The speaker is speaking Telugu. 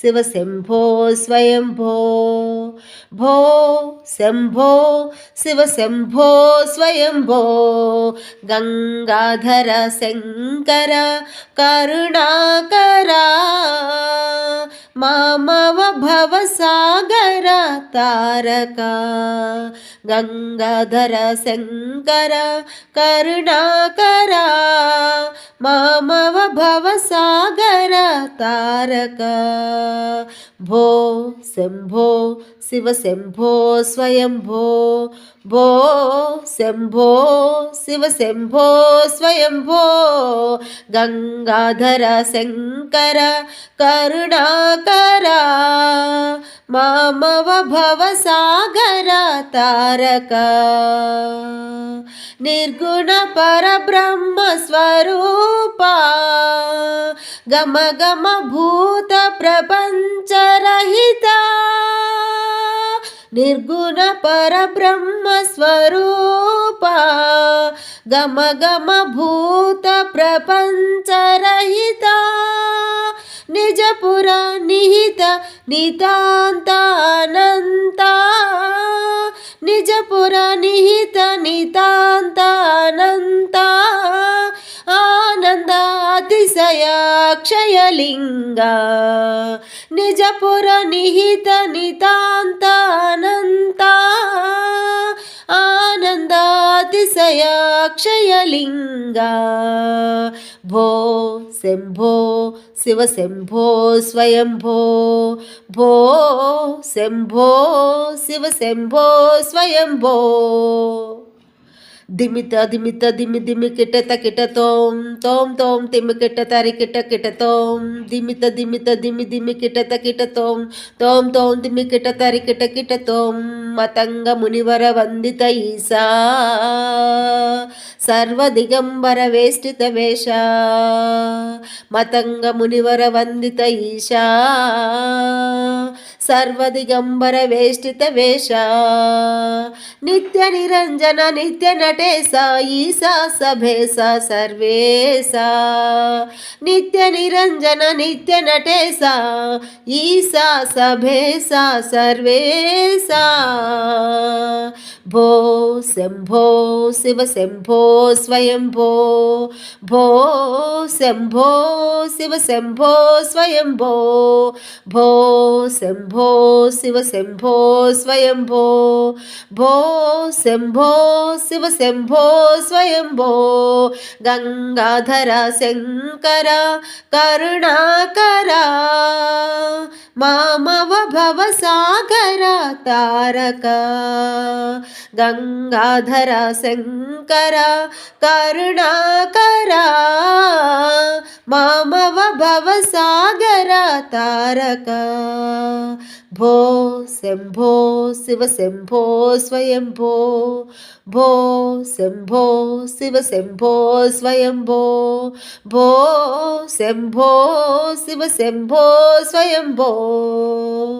శివ శంభో స్వయంభో. భో శంభో శివ శంభో స్వయంభో. గంగాధర శంకర కరుణాకరా. మామవ భవసాగర తారక గంగాధర శంకర కరుణాకర మామవ భవసాగర తారక. భో శంభో శివ శంభో స్వయంభో. భో శంభో శివ శంభో స్వయంభో. గంగాధర శంకర కరుణాకర మామవ భవసాగర తారక. నిర్గుణ పరబ్రహ్మ స్వరూప. గమ గమ భూత ప్రపంచరహిత నిర్గుణ పరబ్రహ్మ స్వరూప. గమ గమ భూత ప్రపంచరహిత पुरा निहित नितान्तानन्ता। निजपुरा निहित नितान्तानन्ता। आनन्दातिशयाक्षयलिङ्गा। निजपुर निहित नितान्ता। క్షయలింగ భో శంభో శివ శంభో స్వయంభో. భో శంభో శివ శంభో స్వయంభో. దిమిత దిమిత దిమి దిమి కిటత కిటతోం తోం తోం తిమి కిటతరి కిట కిటతోం దిమిత దిమిత దిమి దిమి కిటత కిటతోం తోం తోం. తిమి కిటతరి కిట కిటతోం మతంగ మునివర వందిత ఈశా సర్వదిగంబర వేష్టిత వేష. మతంగ మునివర వందిత ఈశా. సర్వదిగంబర వేష్టిత వేష. నిత్య నిరంజన నిత్య నటేశ ఈశా సభేశ సర్వేశ. నిత్య నిరంజన నిత్య నటేశ ఈశా సభేశ సర్వేశ. భో శంభో శివ శంభో స్వయంభో భో శంభో శివ శంభో స్వయంభో భో శంభో శివ శంభో స్వయంభో భో శంభో శివ శంభో స్వయంభో గంగాధర శంకర కరుణాకర మామవ భవసాగర తారక. గంగాధర శంకర కరుణాకర మామవ భవసాగర తారక. భో శంభో శివ శంభో స్వయంభో భో శంభో శివ శంభో స్వయంభో భో శంభో శివ శంభో స్వయంభో.